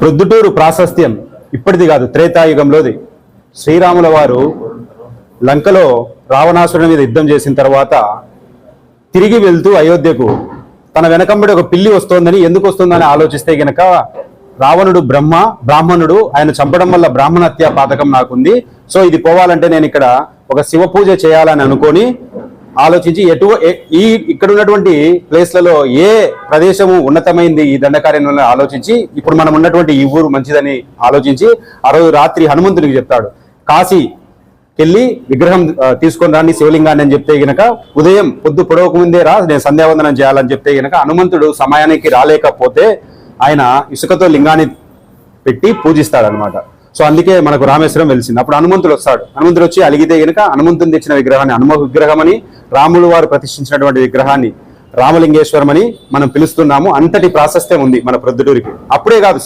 ప్రొద్దుటూరు ప్రాశస్త్యం ఇప్పటిది కాదు త్రేతాయుగంలోది. శ్రీరాముల వారు లంకలో రావణాసురుడి మీద యుద్ధం చేసిన తర్వాత తిరిగి వెళ్తూ అయోధ్యకు తన వెనకంబడి ఒక పిల్లి వస్తోందని ఎందుకు వస్తుందని ఆలోచిస్తే గనక రావణుడు బ్రహ్మ బ్రాహ్మణుడు ఆయన చంపడం వల్ల బ్రాహ్మణ హత్య పాతకం నాకుంది. సో ఇది పోవాలంటే నేను ఇక్కడ ఒక శివ పూజ చేయాలని అనుకొని ఆలోచించి ఎటు ఈ ఇక్కడ ఉన్నటువంటి ప్లేస్లలో ఏ ప్రదేశము ఉన్నతమైంది ఈ దండకార్యంలో ఆలోచించి ఇప్పుడు మనం ఉన్నటువంటి ఈ ఊరు మంచిదని ఆలోచించి ఆ రోజు రాత్రి హనుమంతునికి చెప్తాడు కాశీ వెళ్ళి విగ్రహం తీసుకొని రాని శివలింగాన్ని అని చెప్తే గనక ఉదయం పొద్దు పొడవక ముందే రా నేను సంధ్యావందనం చేయాలని చెప్తే గనక హనుమంతుడు సమయానికి రాలేకపోతే ఆయన ఇసుకతో లింగాన్ని పెట్టి పూజిస్తాడనమాట సో అందుకే మనకు రామేశ్వరం వెలిసింది. అప్పుడు హనుమంతుడు వస్తాడు. హనుమంతుడు వచ్చి అలిగితే గనక హనుమంతుని తెచ్చిన విగ్రహాన్ని హనుమ విగ్రహం అని రాములు వారు ప్రతిష్ఠించినటువంటి విగ్రహాన్ని రామలింగేశ్వరం అని మనం పిలుస్తున్నాము. అంతటి ప్రాశస్త్యం ఉంది మన ప్రొద్దుటూరికి. అప్పుడే కాదు